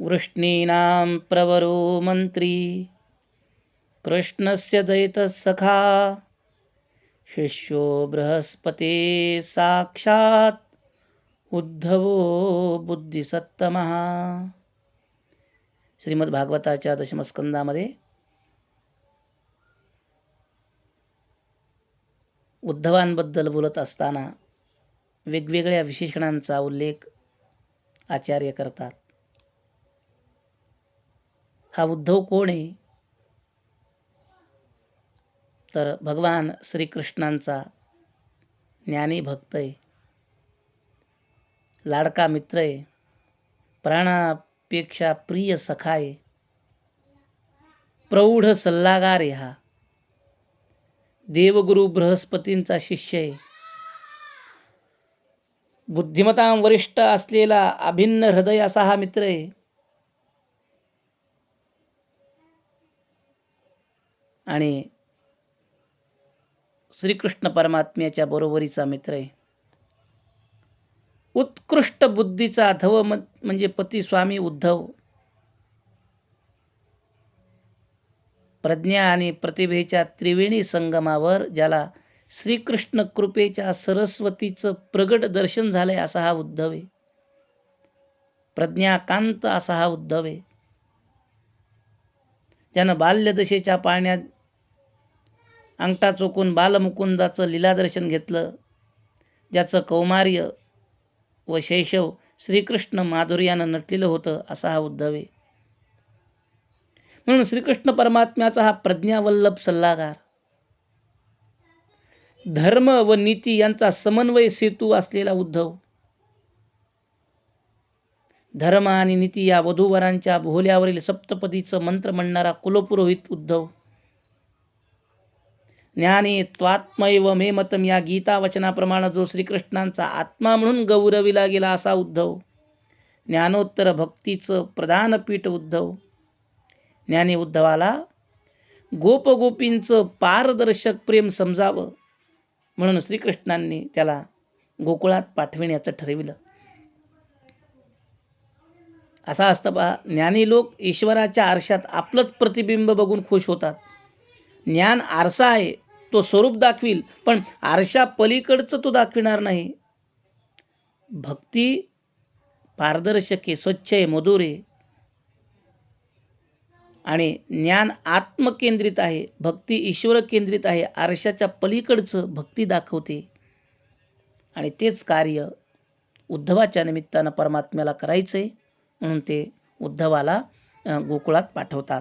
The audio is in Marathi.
वृष्णीनां प्रवरो मन्त्री कृष्णस्य दयितः शिष्यो बृहस्पते साक्षात्। उद्धवो बुद्धिसत्तमः। श्रीमद्भागवताच्या दशमस्कंदामध्ये उद्धवांबद्दल बोलत असताना वेगवेगळ्या विशेषणांचा उल्लेख आचार्य करतात. हा उद्धव कोण आहे? तर भगवान श्रीकृष्णांचा ज्ञानी भक्त आहे. लाडका मित्र आहे. प्राणापेक्षा प्रिय सखा आहे. प्रौढ सल्लागार आहे हा. देवगुरु बृहस्पतींचा शिष्य आहे. बुद्धिमतां वरिष्ठ असलेला अभिन्न हृदय असा हा मित्र आहे. आणि श्रीकृष्ण परमात्म्याच्या बरोबरीचा मित्र आहे. उत्कृष्ट बुद्धीचा धव म्हणजे पती स्वामी उद्धव प्रज्ञा आणि प्रतिभेच्या त्रिवेणी संगमावर ज्याला श्रीकृष्ण कृपेच्या सरस्वतीचं प्रगट दर्शन झालंय असा हा उद्धव आहे. प्रज्ञाकांत असा हा उद्धव आहे. ज्यानं बाल्यदशेच्या पाळण्यात अंगठा चोकून बालमुकुंदाचं लीलादर्शन घेतलं ज्याचं कौमार्य व शैशव श्रीकृष्ण माधुर्यानं नटलेलं होतं असा हा उद्धव. आहे म्हणून श्रीकृष्ण परमात्म्याचा हा प्रज्ञावल्लभ सल्लागार. धर्म व नीती यांचा समन्वय सेतू असलेला उद्धव. धर्म आणि नीती या वधूवरांच्या भोल्यावरील सप्तपदीचं मंत्र म्हणणारा कुलपुरोहित उद्धव. ज्ञानी त्वात्मैव मे मतम या गीता वचनाप्रमाणे जो श्रीकृष्णांचा आत्मा म्हणून गौरविला गेला असा उद्धव. ज्ञानोत्तर भक्तीचं प्रधानपीठ उद्धव. ज्ञानी उद्धवाला गोपगोपींचं पारदर्शक प्रेम समजावं म्हणून श्रीकृष्णांनी त्याला गोकुळात पाठविण्याचं ठरविलं. असा असतं पहा ज्ञानी लोक ईश्वराच्या आरशात आपलंच प्रतिबिंब बघून खुश होतात. ज्ञान आरसा आहे तो स्वरूप दाखवील पण आरशा पलीकडचं तो दाखविणार नाही. भक्ती पारदर्शक आहे स्वच्छ आहे मधुर आहे. आणि ज्ञान आत्मकेंद्रित आहे भक्ती ईश्वर केंद्रित आहे आरशाच्या पलीकडचं भक्ती दाखवते. आणि तेच कार्य उद्धवाच्या निमित्तानं परमात्म्याला करायचं आहे म्हणून ते उद्धवाला गोकुळात पाठवतात.